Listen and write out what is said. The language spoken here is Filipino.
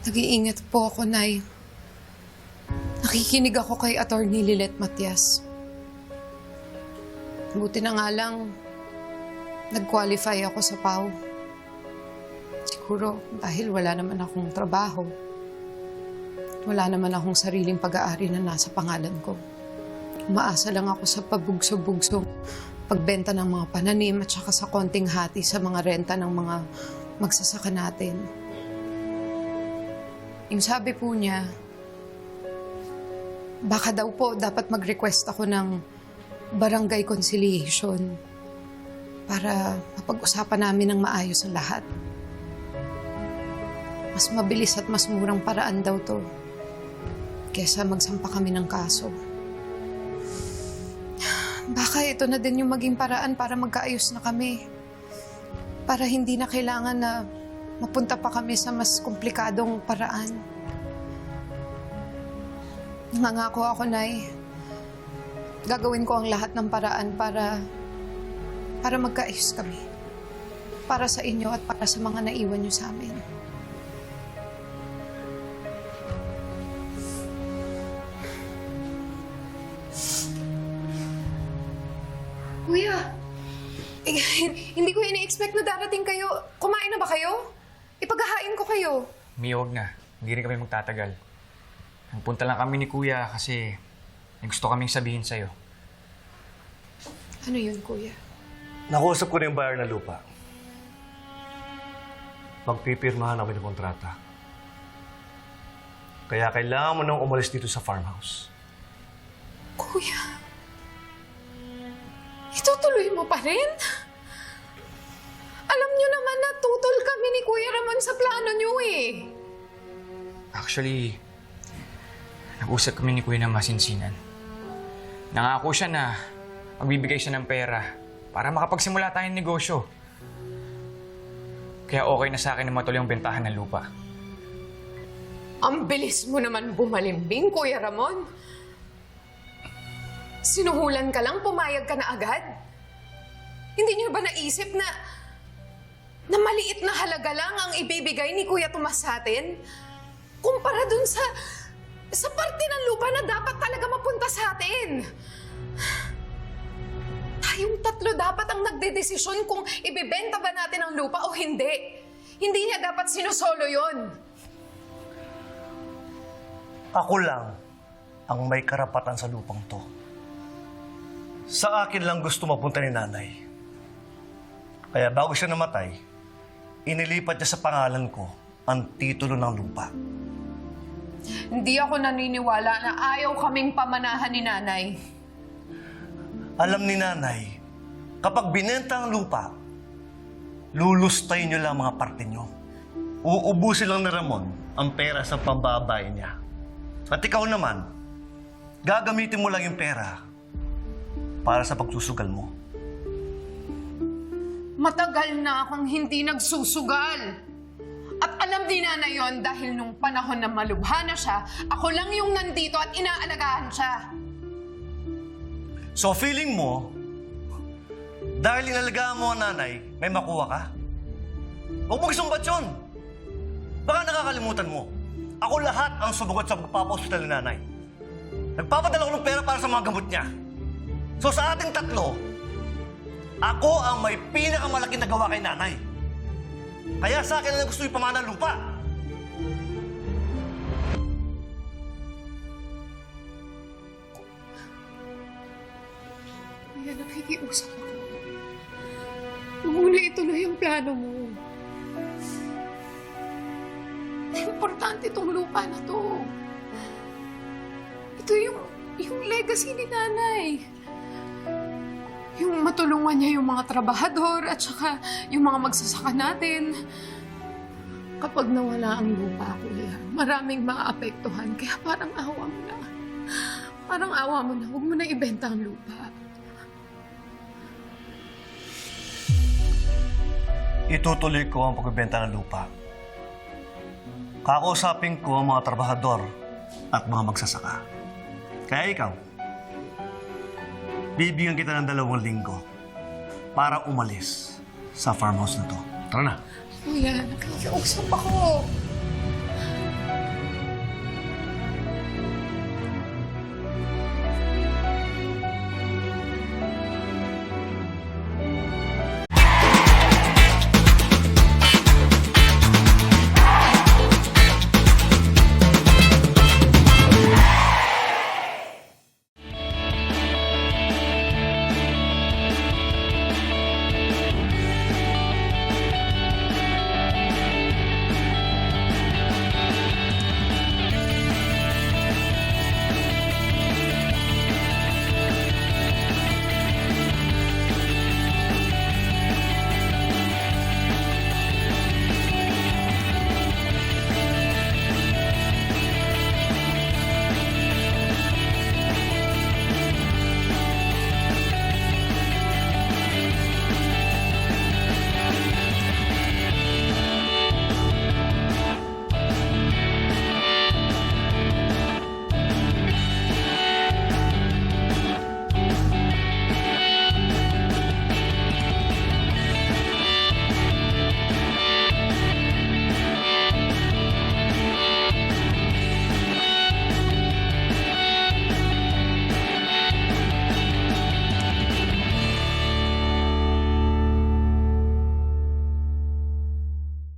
Nag-iingat po ako, Nay. Nakikinig ako kay Attorney Lilet Matias. Buti na nga lang, nag-qualify ako sa PAW. Siguro dahil wala naman akong trabaho. Wala naman akong sariling pag-aari na nasa pangalan ko. Umaasa lang ako sa pabugso-bugso, pagbenta ng mga pananim at saka sa konting hati sa mga renta ng mga magsasaka natin. Yung sabi po niya, baka daw po dapat mag-request ako ng barangay conciliation para mapag-usapan namin ng maayos ang lahat. Mas mabilis at mas murang paraan daw to kesa magsampa kami ng kaso. Baka ito na din yung maging paraan para magkaayos na kami. Para hindi na kailangan na mapunta pa kami sa mas komplikadong paraan. Nangangako ako, Nay. Gagawin ko ang lahat ng paraan para para magkaayos kami. Para sa inyo at para sa mga naiwan niyo sa amin. Kuya, eh, hindi ko ini-expect na darating kayo. Kumain na ba kayo? Ipaghahain ko kayo. Mi, huwag na. Hindi rin kami magtatagal. Nagpunta lang kami ni Kuya kasi may gusto kaming sabihin sa'yo. Ano yun, kuya? Nakusap ko na yung buyer na lupa. Magpipirmahan kami ng kontrata. Kaya kailangan mo nang umalis dito sa farmhouse. Kuya, itutuloy mo pa rin? Ramon sa plano niyo eh. Actually, nag-usap kami ni Kuya ng masinsinan. Nangako siya na magbibigay siya ng pera para makapagsimula tayong negosyo. Kaya okay na sa akin na matuloy ang bentahan ng lupa. Ang bilis mo naman bumalimbing, Kuya Ramon. Sinuhulan ka lang, pumayag ka na agad. Hindi niyo ba naisip na na maliit na halaga lang ang ibibigay ni Kuya Tomas sa atin? Kumpara dun sa sa parte ng lupa na dapat talaga mapunta sa atin. Tayong tatlo dapat ang nagdedesisyon kung ibibenta ba natin ang lupa o hindi. Hindi niya dapat sinusolo yon. Ako lang ang may karapatan sa lupang to. Sa akin lang gusto mapunta ni nanay. Kaya bago siya namatay, inilipat niya sa pangalan ko ang titulo ng lupa. Hindi ako naniniwala na ayaw kaming pamanahan ni nanay. Alam ni nanay, kapag binenta ang lupa, lulustay niyo lang mga parte niyo. Uubusin lang ni Ramon ang pera sa pambabay niya. At ikaw naman, gagamitin mo lang yung pera para sa pagsusugal mo. Matagal na akong hindi nagsusugal. At alam din na yon dahil nung panahon na malubha na siya, ako lang yung nandito at inaalagaan siya. So feeling mo, dahil inalagaan mo ang nanay, may makuha ka? Huwag mo isumbat yun. Baka nakakalimutan mo. Ako lahat ang sumugot sa pagpapahospital ni nanay. Nagpapadala ko ng pera para sa mga gamot niya. So sa ating tatlo, ako ang may pinakamalaking nagawa kay nanay. Kaya sa akin na gusto ipamana ang lupa. Kaya nakikiusap ako. Huwag mo na ituloy plano mo. Importante itong lupa na to. Ito yung, yung legacy ni nanay. Yung matulungan niya yung mga trabahador at saka yung mga magsasaka natin. Kapag nawala ang lupa, kuya, maraming maaapektuhan. Kaya parang awa mo na. Parang awa mo na. Huwag mo na ibenta ang lupa. Itutuloy ko ang pagbebenta ng lupa. Kakausapin ko ang mga trabahador at mga magsasaka. Kaya ikaw, bibigyan kita ng dalawang linggo para umalis sa farmhouse na to. Tara na. Kuya, nakikiusap ako.